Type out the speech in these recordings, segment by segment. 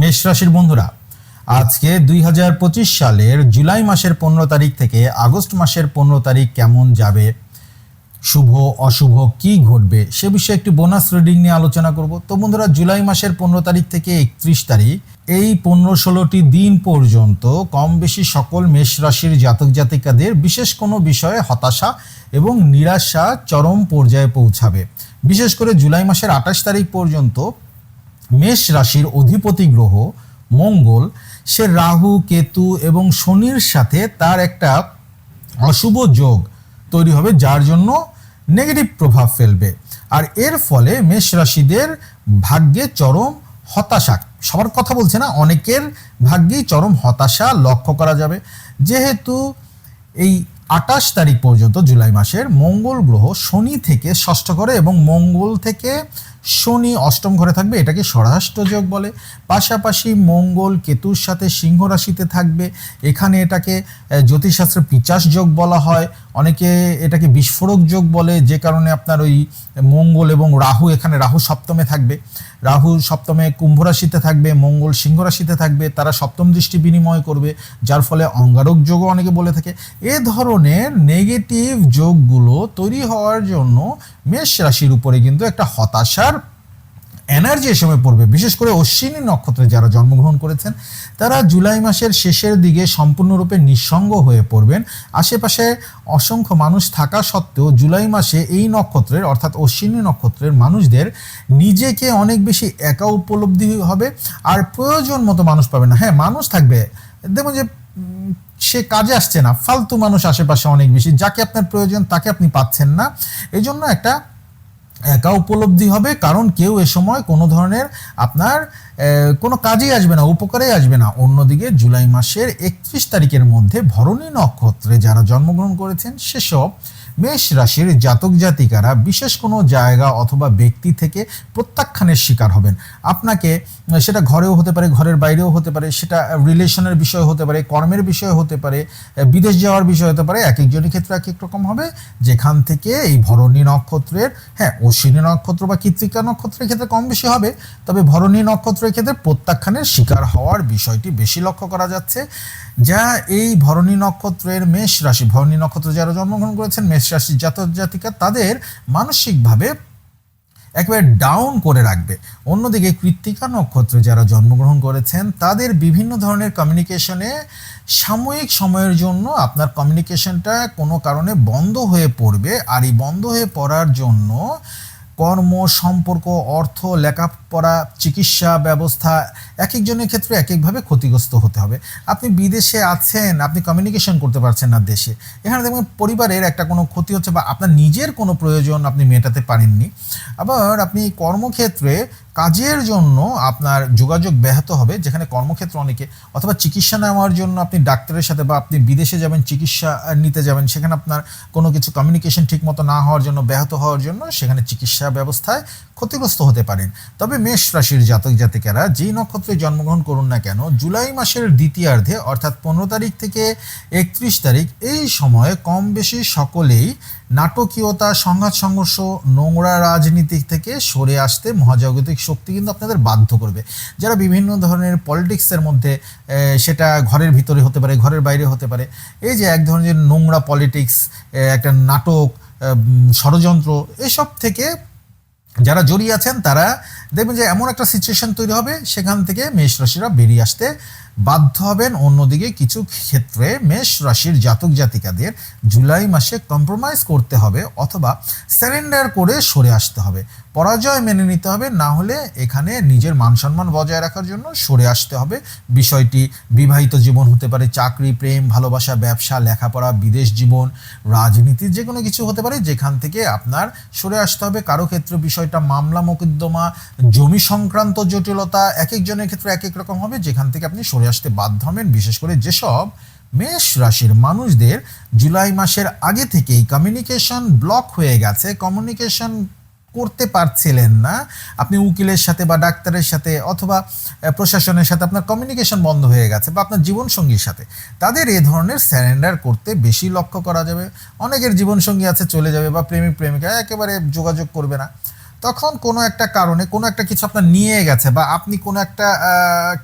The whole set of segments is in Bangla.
মেষ রাশির বন্ধুরা, আজকে দুই হাজার পঁচিশ সালের জুলাই মাসের পনেরো তারিখ থেকে আগস্ট মাসের পনেরো তারিখ কেমন যাবে, শুভ, অশুভ, কি ঘটবে, সে বিষয়ে একটি বোনাস রিডিং নিয়ে আলোচনা করব। তো বন্ধুরা, জুলাই মাসের পনেরো তারিখ থেকে একত্রিশ তারিখ, এই পনেরো ষোলোটি দিন পর্যন্ত কম বেশি সকল মেষ রাশির জাতক জাতিকাদের বিশেষ কোনো বিষয়ে হতাশা এবং নিরাশা চরম পর্যায়ে পৌঁছাবে। বিশেষ করে জুলাই মাসের আঠাশ তারিখ পর্যন্ত মেষ রাশির অধিপতি গ্রহ, মঙ্গল, সে রাহু, কেতু এবং শনির সাথে তার একটা অশুভ যোগ তৈরি হবে, যার জন্য নেগেটিভ প্রভাব ফেলবে। আর এর ফলে মেষ রাশিদের ভাগ্যে চরম হতাশা, সবার কথা বলছে না, অনেকের ভাগ্যেই চরম হতাশা লক্ষ্য করা যাবে। যেহেতু এই আঠাশ তারিখ পর্যন্ত জুলাই মাসের মঙ্গল গ্রহ শনি থেকে ষষ্ঠ ঘরে এবং মঙ্গল থেকে শনি অষ্টম ঘরে থাকবে, এটাকে স্বরাষ্ট্র যোগ বলে। পাশাপাশি মঙ্গল কেতুর সাথে সিংহ রাশিতে থাকবে, এখানে এটাকে জ্যোতিষশাস্ত্রে পিচাস যোগ বলা হয়, অনেকে এটাকে বিস্ফোরক যোগ বলে, যে কারণে আপনার ওই মঙ্গল এবং রাহু, এখানে রাহু সপ্তমে থাকবে। রাহু সপ্তমে কুম্ভ রাশিতে থাকবে, মঙ্গল সিংহ রাশিতে থাকবে, তারা সপ্তম দৃষ্টি বিনিময় করবে, যার ফলে অঙ্গারক যোগও অনেকে বলে থাকে। এ ধরনের নেগেটিভ যোগগুলো তৈরি হওয়ার জন্য মেষ রাশির উপরে কিন্তু একটা হতাশার এনার্জি এ সময় পড়বে। বিশেষ করে অশ্বিনী নক্ষত্রে যারা জন্মগ্রহণ করেছেন, তারা জুলাই মাসের শেষের দিকে সম্পূর্ণরূপে নিঃসঙ্গ হয়ে পড়বেন। আশেপাশে অসংখ্য মানুষ থাকা সত্ত্বেও জুলাই মাসে এই নক্ষত্রের, অর্থাৎ অশ্বিনী নক্ষত্রের মানুষদের নিজেকে অনেক বেশি একা উপলব্ধি হবে আর প্রয়োজন মতো মানুষ পাবে না। হ্যাঁ মানুষ থাকবে। দেখুন যে সে কাজে আসছে না। ফালতু মানুষ আশেপাশে অনেক বেশি। যাকে আপনার প্রয়োজন তাকে আপনি পাচ্ছেন না। এই জন্য একটা একা উপলব্ধি হবে, কারণ কেউ এ সময় কোনো ধরনের আপনার কোনো কাজেই আসবে না, উপকারেই আসবে না। অন্যদিকে জুলাই মাসের একত্রিশ তারিখের মধ্যে ভরণী নক্ষত্রে যারা জন্মগ্রহণ করেছেন, সেসব মেষ রাশির জাতক জাতিকারা বিশেষ কোনো জায়গা অথবা ব্যক্তি থেকে প্রত্যাখ্যানের শিকার হবেন। আপনাকে সেটা ঘরেও হতে পারে, ঘরের বাইরেও হতে পারে, সেটা রিলেশনের বিষয় হতে পারে, কর্মের বিষয় হতে পারে, বিদেশ যাওয়ার বিষয় হতে পারে, এক একজনের ক্ষেত্রে এক এক রকম হবে। যেখান থেকে এই ভরণী নক্ষত্রের হ্যাঁ অশ্বিনী নক্ষত্র বা কৃত্তিকা নক্ষত্রের ক্ষেত্রে কম বেশি হবে। তবে ভরণী নক্ষত্রের ক্ষেত্রে প্রত্যাখ্যানের শিকার হওয়ার বিষয়টি বেশি লক্ষ্য করা যাচ্ছে। যা এই ভরণী নক্ষত্রের মেষ রাশি, ভরণী নক্ষত্র যারা জন্মগ্রহণ করেছেন, মেষ রাশির জাতক জাতিকা তাদের মানসিকভাবে একেবারে ডাউন করে রাখবে। অন্যদিকে কৃত্তিকা নক্ষত্রে যারা জন্মগ্রহণ করেছেন, তাদের বিভিন্ন ধরনের কমিউনিকেশনে সাময়িক সময়ের জন্য আপনার কমিউনিকেশনটা কোনো কারণে বন্ধ হয়ে পড়বে। আর এই বন্ধ হয়ে পড়ার জন্য কর্ম, সম্পর্ক, অর্থ, লেখাপড়া, চিকিৎসা ব্যবস্থা এক একজনের ক্ষেত্রে এক একভাবে ক্ষতিগ্রস্ত হতে হবে। আপনি বিদেশে আছেন, আপনি কমিউনিকেশন করতে পারছেন না দেশে। এখানে দেখবেন পরিবারের একটা কোনো ক্ষতি হচ্ছে বা আপনার নিজের কোনো প্রয়োজন আপনি মেটাতে পারেননি। আবার আপনি কর্মক্ষেত্রে কাজের জন্য আপনার যোগাযোগ ব্যাহত হবে, যেখানে কর্মক্ষেত্র অনেকে, অথবা চিকিৎসা নেওয়ার জন্য আপনি ডাক্তারের সাথে বা আপনি বিদেশে যাবেন, চিকিৎসা নিতে যাবেন, সেখানে আপনার কোনো কিছু কমিউনিকেশন ঠিকমতো না হওয়ার জন্য, ব্যাহত হওয়ার জন্য সেখানে চিকিৎসা ব্যবস্থায় ক্ষতিগ্রস্ত হতে পারেন। তবে মেষ রাশির জাতক জাতিকারা যেই নক্ষত্রে জন্মগ্রহণ করুন না কেন, জুলাই মাসের দ্বিতীয়ার্ধে, অর্থাৎ পনেরো তারিখ থেকে একত্রিশ তারিখ, এই সময়ে কম বেশি সকলেই নাটকীয়তা, সংঘাত, সংঘর্ষ, নোংরা রাজনীতি থেকে সরে আসতে মহাজাগতিক শক্তি কিন্তু আপনাদের বাধ্য করবে। যারা বিভিন্ন ধরনের পলিটিক্সের মধ্যে সেটা ঘরের ভিতরে হতে পারে, ঘরের বাইরে হতে পারে, এই যে এক ধরনের নোংরা পলিটিক্স একটা নাটক ষড়যন্ত্র, এসব থেকে যারা জড়িয়ে আছেন তারা দেখবেন যে এমন একটা সিচুয়েশন তৈরি হবে, সেখান থেকে মেষ রাশিরা বেরিয়ে আসতে বাধ্য হবেন অন্যদিকে কিছু ক্ষেত্রে মেষ রাশির জাতক জাতিকাদের জুলাই মাসে কম্প্রোমাইজ করতে হবে অথবা স্যারেন্ডার করে সরে আসতে হবে। পরাজয় মেনে নিতে হবে, না হলে এখানে নিজের মান সম্মান বজায় রাখার জন্য সরে আসতে হবে। বিষয়টি বিবাহিত জীবন হতে পারে, চাকরি, প্রেম, ভালোবাসা, ব্যবসা, লেখাপড়া, বিদেশ জীবন, রাজনীতি, যে কোনো কিছু হতে পারে, যেখান থেকে আপনার সরে আসতে হবে। কারও ক্ষেত্রে বিষয়টা মামলা, মোকদ্দমা, জমি সংক্রান্ত জটিলতা এক একজনের ক্ষেত্রে এক এক রকম হবে, যেখান থেকে আপনি সরে আসতে বাধ্য হবেন। বিশেষ করে যেসব মেষ রাশির মানুষদের জুলাই মাসের আগে থেকেই কমিউনিকেশন ব্লক হয়ে গেছে। কমিউনিকেশন করতে পারছিলেন না। আপনি উকিলের সাথে বা ডাক্তারের সাথে অথবা প্রশাসনের সাথে আপনার কমিউনিকেশন বন্ধ হয়ে গেছে বা আপনার জীবনসঙ্গীর সাথে। তাদের এ ধরনের স্যারেন্ডার করতে বেশি লক্ষ্য করা যাবে। অনেকের জীবনসঙ্গী আছে, চলে যাবে বা প্রেমিক, প্রেমিকা, একেবারে যোগাযোগ করবে না। তখন কোনো একটা কারণে কোনো একটা কিছু আপনার নিয়ে গেছে বা আপনি কোনো একটা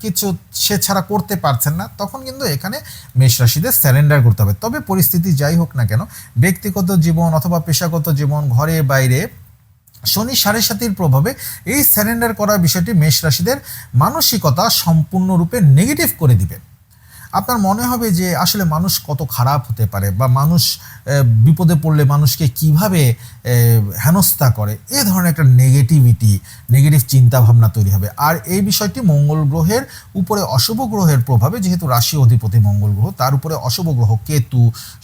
কিছু সে ছাড়া করতে পারছেন না, তখন কিন্তু এখানে মেষ রাশিদের স্যারেন্ডার করতে হবে। তবে পরিস্থিতি যাই হোক না কেন, ব্যক্তিগত জীবন অথবা পেশাগত জীবন, ঘরে, বাইরে, শনি সাড়ে সাতির প্রভাবে এই স্যারেন্ডার করার বিষয়টি মেষ রাশিদের মানসিকতা সম্পূর্ণরূপে নেগেটিভ করে দিবে। আপনার মনে হবে যে আসলে মানুষ কত খারাপ হতে পারে বা মানুষ বিপদে পড়লে মানুষকে কীভাবে হেনস্থা করে? এ ধরনের একটা নেগেটিভিটি নেগেটিভ চিন্তা ভাবনা তৈরি হবে। আর এই বিষয়টি মঙ্গল গ্রহের উপরে অশুভ গ্রহের প্রভাবে, যেহেতু রাশি অধিপতি মঙ্গল গ্রহ, তার উপরে অশুভ গ্রহ কেতু,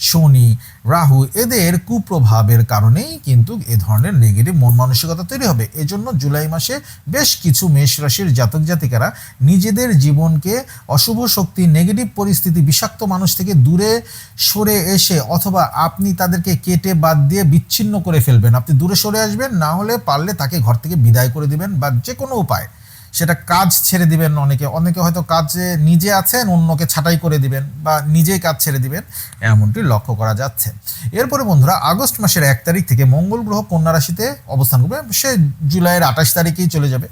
শনি, রাহু, এদের কুপ্রভাবের কারণেই কিন্তু এ ধরনের নেগেটিভ মন মানসিকতা তৈরি হবে। এজন্য জুলাই মাসে বেশ কিছু মেষ রাশির জাতক জাতিকারা নিজেদের জীবনকে অশুভ শক্তি নেগেটিভ পরিস্থিতি বিষাক্ত মানুষ থেকে দূরে সরে এসে অথবা আপনি তাদেরকে কেটে বাদ দিয়ে বিচ্ছিন্ন করে ফেলবেন। আপনি দূরে সরে আসবেন, না হলে পারলে তাকে ঘর থেকে বিদায় করে দিবেন বা যে কোনো উপায়। সেটা কাজ ছেড়ে দিবেন অনেকে। অনেকে হয়তো কাজে নিজে আছেন, অন্যকে ছাঁটাই করে দিবেন বা নিজেই কাজ ছেড়ে দিবেন। এমনটি লক্ষ্য করা যাচ্ছে। এরপরে বন্ধুরা, আগস্ট মাসের এক তারিখ থেকে মঙ্গল গ্রহ কন্যা রাশিতে অবস্থান করবে। সে জুলাইয়ের আঠাশ তারিখেই চলে যাবে।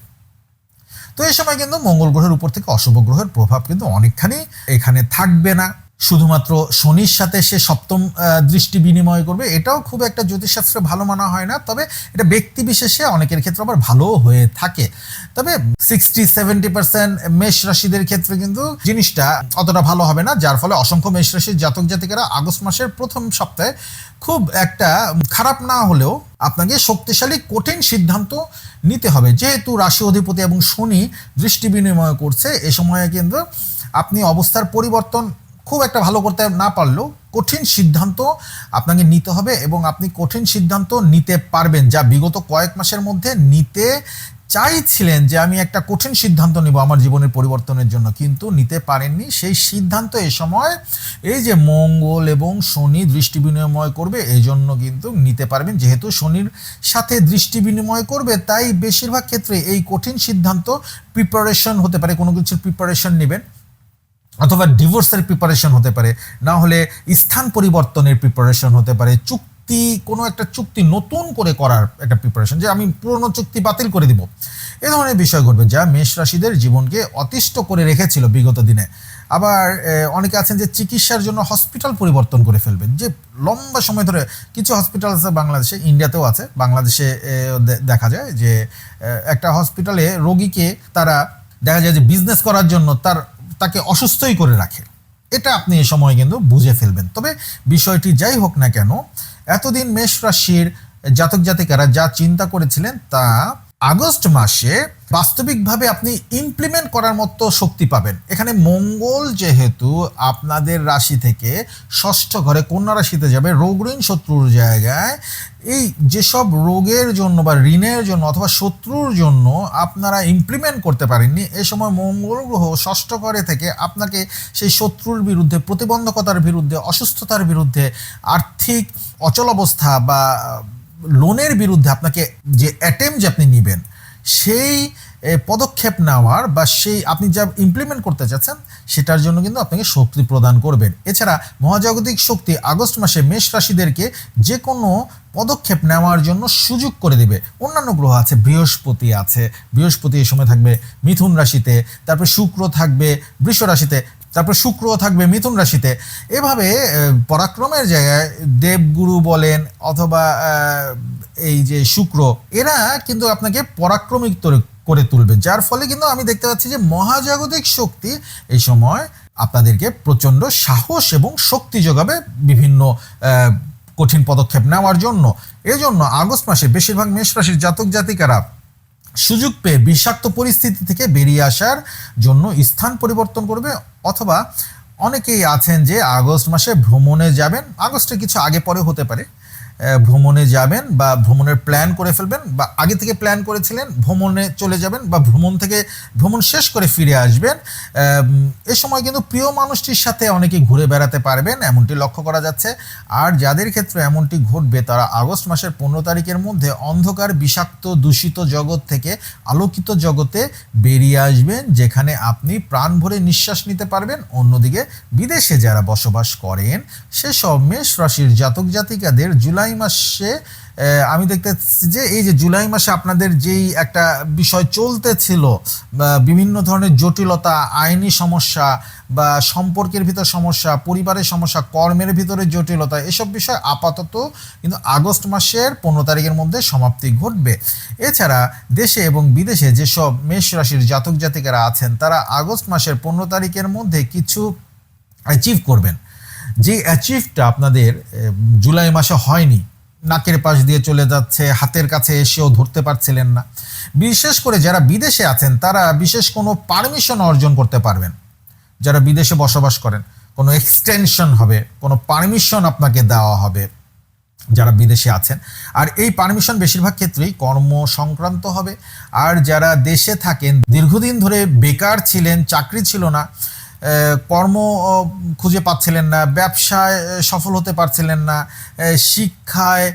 তো এই সময় কিন্তু মঙ্গল গ্রহের উপর থেকে অশুভ গ্রহের প্রভাব কিন্তু অনেকখানি এখানে থাকবে না। শুধুমাত্র শনির সাথে সে সপ্তম দৃষ্টি বিনিময় করবে, এটাও খুব একটা জ্যোতিষশাস্ত্রে ভালো মানা হয় না। তবে এটা ব্যক্তি বিশেষে অনেকের ক্ষেত্রে আবার ভালো হয়ে থাকে। তবে সিক্সটি সেভেন্টি পার্সেন্ট মেষ রাশিদের ক্ষেত্রে কিন্তু জিনিসটা অতটা ভালো হবে না, যার ফলে অসংখ্য মেষ রাশির জাতক জাতিকারা আগস্ট মাসের প্রথম সপ্তাহে খুব একটা খারাপ না হলেও আপনাকে শক্তিশালী, কঠিন সিদ্ধান্ত নিতে হবে। যেহেতু রাশি অধিপতি এবং শনি দৃষ্টি বিনিময় করছে, এ সময়ে কিন্তু আপনি অবস্থার পরিবর্তন খুব একটা ভালো করতে না পারলেও কঠিন সিদ্ধান্ত আপনাকে নিতে হবে এবং আপনি কঠিন সিদ্ধান্ত নিতে পারবেন। যা বিগত কয়েক মাসের মধ্যে নিতে চাইছিলেন যে আমি একটা কঠিন সিদ্ধান্ত নিব আমার জীবনের পরিবর্তনের জন্য, কিন্তু নিতে পারেননি। সেই সিদ্ধান্ত এ সময় এই যে মঙ্গল এবং শনি দৃষ্টি বিনিময় করবে এই জন্য কিন্তু নিতে পারবেন। যেহেতু শনির সাথে দৃষ্টি বিনিময় করবে, তাই বেশিরভাগ ক্ষেত্রে এই কঠিন সিদ্ধান্ত প্রিপারেশন হতে পারে, কোনো কিছুর প্রিপারেশন নেবেন অথবা ডিভোর্সের প্রিপারেশন হতে পারে, না হলে স্থান পরিবর্তনের প্রিপারেশন হতে পারে, চুক্তি কোনো একটা চুক্তি নতুন করে করার একটা প্রিপারেশন যে আমি পুরনো চুক্তি বাতিল করে দিব। এ ধরনের বিষয় ঘটবে যা মেষ রাশিদের জীবনকে অতিষ্ঠ করে রেখেছিল বিগত দিনে। আবার অনেকে আছেন যে চিকিৎসার জন্য হসপিটাল পরিবর্তন করে ফেলবেন, যে লম্বা সময় ধরে কিছু হসপিটাল আছে বাংলাদেশে ইন্ডিয়াতেও আছে, বাংলাদেশে দেখা যায় যে একটা হসপিটালে রোগীকে তারা দেখা যায় যে বিজনেস করার জন্য তার, তাকে অসুস্থই করে রাখে। এটা আপনি এ সময় কিন্তু বুঝে ফেলবেন। তবে বিষয়টি যাই হোক না কেন এতদিন মেষ রাশির জাতক জাতিকারা যা চিন্তা করেছিলেন তা আগস্ট মাসে বাস্তবিকভাবে আপনি ইমপ্লিমেন্ট করার মতো শক্তি পাবেন। এখানে মঙ্গল যেহেতু আপনাদের রাশি থেকে ষষ্ঠ ঘরে কন্যা রাশিতে যাবে, রোগ ঋণ শত্রুর জায়গায়। এই যেসব রোগের জন্য বা ঋণের জন্য অথবা শত্রুর জন্য আপনারা ইমপ্লিমেন্ট করতে পারেননি, এ সময় মঙ্গল গ্রহ ষষ্ঠ ঘরে থেকে আপনাকে সেই শত্রুর বিরুদ্ধে, প্রতিবন্ধকতার বিরুদ্ধে, অসুস্থতার বিরুদ্ধে, আর্থিক অচল অবস্থা বা লোনের বিরুদ্ধে আপনাকে যে অ্যাটেম্প যে আপনি নেবেন সেই পদক্ষেপ নেওয়ার বা সেই আপনি যা ইমপ্লিমেন্ট করতে চাচ্ছেন, সেটার জন্য কিন্তু আপনাকে শক্তি প্রদান করবেন। এছাড়া মহাজাগতিক শক্তি আগস্ট মাসে মেষ রাশিদেরকে যে কোনো পদক্ষেপ নেওয়ার জন্য সুযোগ করে দেবে। অন্যান্য গ্রহ আছে, বৃহস্পতি আছে। বৃহস্পতি এই সময় থাকবে মিথুন রাশিতে, তারপরে শুক্র থাকবে বৃষ রাশিতে, তারপর শুক্র থাকবে মিথুন রাশিতে। এভাবে পরাক্রমের জায়গায় দেবগুরু বলেন অথবা এই যে শুক্র, এরা কিন্তু আপনাকে পরাক্রমিক করে তুলবে। যার ফলে কিন্তু আমি দেখতে পাচ্ছি যে মহাজাগতিক শক্তি এই সময় আপনাদেরকে প্রচণ্ড সাহস এবং শক্তি যোগাবে বিভিন্ন কঠিন পদক্ষেপ নেওয়ার জন্য। এজন্য আগস্ট মাসে বেশিরভাগ মেষ রাশির জাতক জাতিকারা সুযোগ পেয়ে বিষাক্ত পরিস্থিতি থেকে বেরিয়ে আসার জন্য স্থান পরিবর্তন করবে অথবা অনেকেই আছেন যে আগস্ট মাসে ভ্রমণে যাবেন। আগস্টে কিছু আগে পরে হতে পারে। ভ্রমণে যাবেন বা ভ্রমণের প্ল্যান করে ফেলবেন বা আগে থেকে প্ল্যান করেছিলেন, ভ্রমণে চলে যাবেন বা ভ্রমণ থেকে ভ্রমণ শেষ করে ফিরে আসবেন এ সময় কিন্তু প্রিয় মানুষটির সাথে অনেকে ঘুরে বেড়াতে পারবেন, এমনটি লক্ষ্য করা যাচ্ছে। আর যাদের ক্ষেত্রে এমনটি ঘটবে, তারা আগস্ট মাসের পনেরো তারিখের মধ্যে অন্ধকার, বিষাক্ত, দূষিত জগৎ থেকে আলোকিত জগতে বেরিয়ে আসবেন, যেখানে আপনি প্রাণ ভরে নিঃশ্বাস নিতে পারবেন। অন্যদিকে বিদেশে যারা বসবাস করেন সেসব মেষ রাশির জাতক জাতিকাদের জুলাই জুলাই মাসে আমি দেখতেছি যে এই যে জুলাই মাসে আপনাদের যেই একটা বিষয় চলতেছিল, বা বিভিন্ন ধরনের জটিলতা, আইনি সমস্যা বা সম্পর্কের ভিতর সমস্যা, পরিবারের সমস্যা, কর্মের ভিতরে জটিলতা, এসব বিষয় আপাতত কিন্তু আগস্ট মাসের পনেরো তারিখের মধ্যে সমাপ্তি ঘটবে। এছাড়া দেশে এবং বিদেশে যেসব মেষ রাশির জাতক জাতিকারা আছেন, তারা আগস্ট মাসের পনেরো তারিখের মধ্যে কিছু অ্যাচিভ করবেন। যে অ্যাচিভটা আপনাদের জুলাই মাসে হয়নি, নাকের পাশ দিয়ে চলে যাচ্ছে, হাতের কাছে এসেও ধরতে পারছিলেন না। বিশেষ করে যারা বিদেশে আছেন, তারা বিশেষ কোনো পারমিশন অর্জন করতে পারবেন। যারা বিদেশে বসবাস করেন, কোনো এক্সটেনশন হবে, কোনো পারমিশন আপনাকে দেওয়া হবে যারা বিদেশে আছেন। আর এই পারমিশন বেশিরভাগ ক্ষেত্রেই কর্ম সংক্রান্ত হবে। আর যারা দেশে থাকেন, দীর্ঘদিন ধরে বেকার ছিলেন, চাকরি ছিল না কর্ম খুঁজে পাচ্ছিলেন না, ব্যবসায় সফল হতে পারছিলেন না শিক্ষায়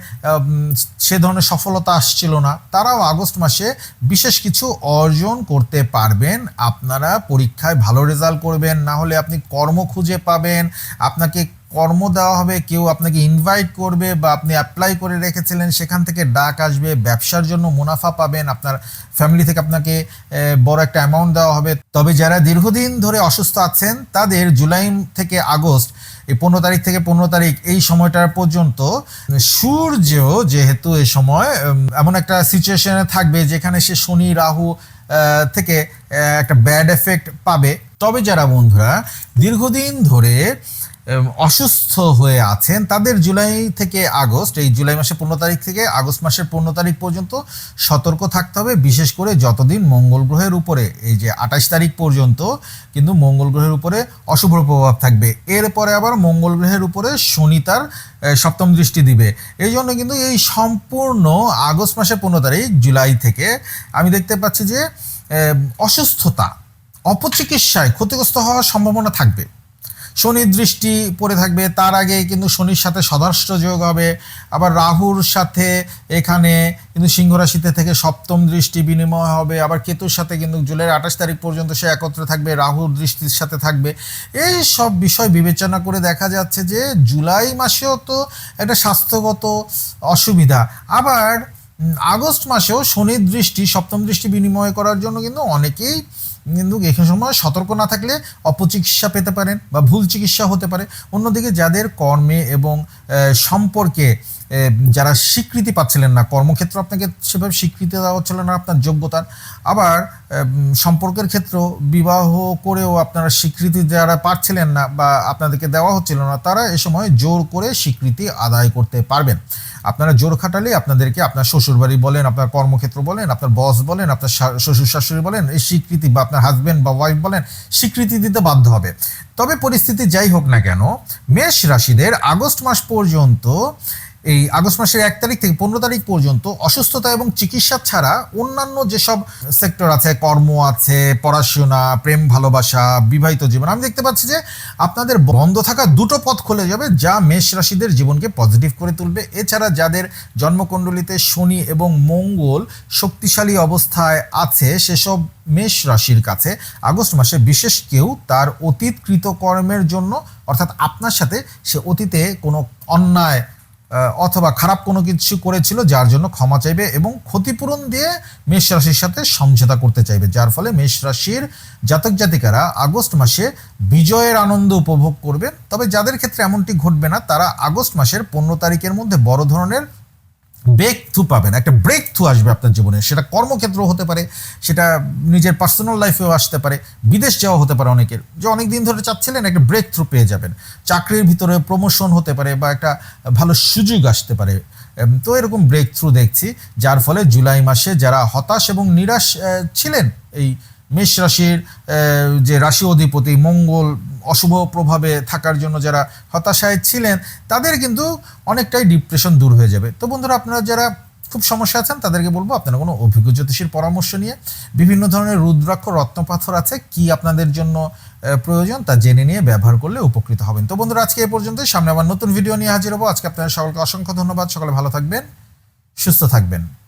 সে ধরনের সফলতা আসছিল না। তারাও আগস্ট মাসে বিশেষ কিছু অর্জন করতে পারবেন। আপনারা পরীক্ষায় ভালো রেজাল্ট করবেন। না হলে আপনি কর্ম খুঁজে পাবেন। আপনাকে কর্ম দেওয়া হবে, কেউ আপনাকে ইনভাইট করবে বা আপনি অ্যাপ্লাই করে রেখেছিলেন, সেখান থেকে ডাক আসবে, ব্যবসার জন্য মুনাফা পাবেন, আপনার ফ্যামিলি থেকে আপনাকে বড় একটা অ্যামাউন্ট দেওয়া হবে। তবে যারা দীর্ঘদিন ধরে অসুস্থ আছেন, তাদের জুলাই থেকে আগস্ট, এই পনেরো তারিখ থেকে পনেরো তারিখ এই সময়টার পর্যন্ত, সূর্য যেহেতু এই সময় এমন একটা সিচুয়েশনে থাকবে, যেখানে সে শনি, রাহু থেকে একটা ব্যাড এফেক্ট পাবে। তবে যারা বন্ধুরা, দীর্ঘদিন ধরে অসুস্থ হয়ে আছেন, তাদের জুলাই থেকে আগস্ট, এই জুলাই মাসের পনেরো তারিখ থেকে আগস্ট মাসের পনেরো তারিখ পর্যন্ত সতর্ক থাকতে হবে, বিশেষ করে যতদিন মঙ্গল গ্রহের উপরে, এই যে আঠাশ তারিখ পর্যন্ত কিন্তু মঙ্গল গ্রহের উপরে অশুভ প্রভাব থাকবে। এরপরে আবার মঙ্গল গ্রহের উপরে শনি তার সপ্তম দৃষ্টি দিবে। এই জন্য কিন্তু এই সম্পূর্ণ আগস্ট মাসের পনেরো তারিখ, জুলাই থেকে আমি দেখতে পাচ্ছি যে অসুস্থতা, অপচিকিৎসায় ক্ষতিগ্রস্ত হওয়ার সম্ভাবনা থাকবে। শনির দৃষ্টি পড়ে থাকবে, তার আগে কিন্তু শনির সাথে সদাষ্ট যোগ হবে। আবার রাহুর সাথে এখানে কিন্তু সিংহ রাশিতে থেকে সপ্তম দৃষ্টি বিনিময় হবে। আবার কেতুর সাথে কিন্তু জুলাই আঠাশ তারিখ পর্যন্ত সে একত্রে থাকবে, রাহুর দৃষ্টির সাথে থাকবে। এই সব বিষয় বিবেচনা করে দেখা যাচ্ছে যে জুলাই মাসেও তো একটা স্বাস্থ্যগত অসুবিধা। আবার আগস্ট মাসেও শনির দৃষ্টি, সপ্তম দৃষ্টি বিনিময় করার জন্য কিন্তু অনেকেই কিন্তু এখানে সময় সতর্ক না থাকলে অপচিকিৎসা পেতে পারেন বা ভুল চিকিৎসা হতে পারে। অন্যদিকে যাদের কর্মে এবং সম্পর্কে যারা স্বীকৃতি পাচ্ছিলেন না, কর্মক্ষেত্র আপনাকে সেভাবে স্বীকৃতি দেওয়া হচ্ছিল না আপনার যোগ্যতার। আবার সম্পর্কের ক্ষেত্র বিবাহ করেও আপনারা স্বীকৃতি যারা পাচ্ছিলেন না বা আপনাদেরকে দেওয়া হচ্ছিল না, তারা এ সময় জোর করে স্বীকৃতি আদায় করতে পারবেন। আপনারা জোর খাটালে আপনাদেরকে আপনার শ্বশুরবাড়ি বলেন, আপনার কর্মক্ষেত্র বলেন, আপনার বস বলেন, আপনার শ্বশুর শাশুড়ি বলেন, এই স্বীকৃতি বা আপনার হাজব্যান্ড বা ওয়াইফ বলেন, স্বীকৃতি দিতে বাধ্য হবে। তবে পরিস্থিতি যাই হোক না কেন, মেষ রাশিদের আগস্ট মাস পর্যন্ত এই আগস্ট মাসের এক তারিখ থেকে পনেরো তারিখ পর্যন্ত অসুস্থতা এবং চিকিৎসা ছাড়া অন্যান্য যেসব সেক্টর আছে, কর্ম আছে, পড়াশোনা, প্রেম, ভালোবাসা, বিবাহিত জীবন, আমি দেখতে পাচ্ছি যে আপনাদের বন্ধ থাকা দুটো পথ খুলে যাবে যা মেষ রাশিদের জীবনকে পজিটিভ করে তুলবে। এছাড়া যাদের জন্মকুণ্ডলিতে শনি এবং মঙ্গল শক্তিশালী অবস্থায় আছে, সেসব মেষ রাশির কাছে আগস্ট মাসে বিশেষ কেউ তার অতীত কৃতকর্মের জন্য, অর্থাৎ আপনার সাথে সে অতীতে কোনো অন্যায় অথবা খারাপ কোনো কিছু করেছিল, যার জন্য ক্ষমা চাইবে এবং ক্ষতিপূরণ দিয়ে মেষ রাশির সাথে সমঝোতা করতে চাইবে, যার ফলে মেষ রাশির জাতক জাতিকারা আগস্ট মাসে বিজয়ের আনন্দ উপভোগ করবে। তবে যাদের ক্ষেত্রে এমনটি ঘটবে না, তারা আগস্ট মাসের পনেরো তারিখের মধ্যে বড় ধরনের ব্রেক থ্রু পাবেন, একটা ব্রেক থ্রু আসবে আপনার জীবনে। সেটা কর্মক্ষেত্র হতে পারে, সেটা নিজের পার্সোনাল লাইফেও আসতে পারে, বিদেশ যাওয়া হতে পারে অনেকের। যে অনেক দিন ধরে চাচ্ছিলেন একটা ব্রেক থ্রু পেয়ে যাবেন। চাকরির ভিতরে প্রমোশন হতে পারে বা একটা ভালো সুযোগ আসতে পারে। তো এরকম ব্রেক থ্রু দেখছি, যার ফলে জুলাই মাসে যারা হতাশ এবং নিরাশ ছিলেন এই মেষ রাশির যে রাশি অধিপতি মঙ্গল, অশুভ প্রভাবে থাকার জন্য যারা হতাশায় ছিলেন, তাদের কিন্তু অনেকটাই ডিপ্রেশন দূর হয়ে যাবে। তো বন্ধুরা, আপনারা যারা খুব সমস্যা আছেন, তাদেরকে বলব আপনারা কোনো অভিজ্ঞ জ্যোতিষীর পরামর্শ নিয়ে বিভিন্ন ধরনের রুদ্রাক্ষ, রত্নপাথর আছে কি আপনাদের জন্য প্রয়োজন তা জেনে নিয়ে ব্যবহার করলে উপকৃত হবেন। তো বন্ধুরা, আজকে এ পর্যন্ত সামনে আবার নতুন ভিডিও নিয়ে হাজির হব। আজকে আপনাদের সকলকে অসংখ্য ধন্যবাদ। সকলে ভালো থাকবেন, সুস্থ থাকবেন।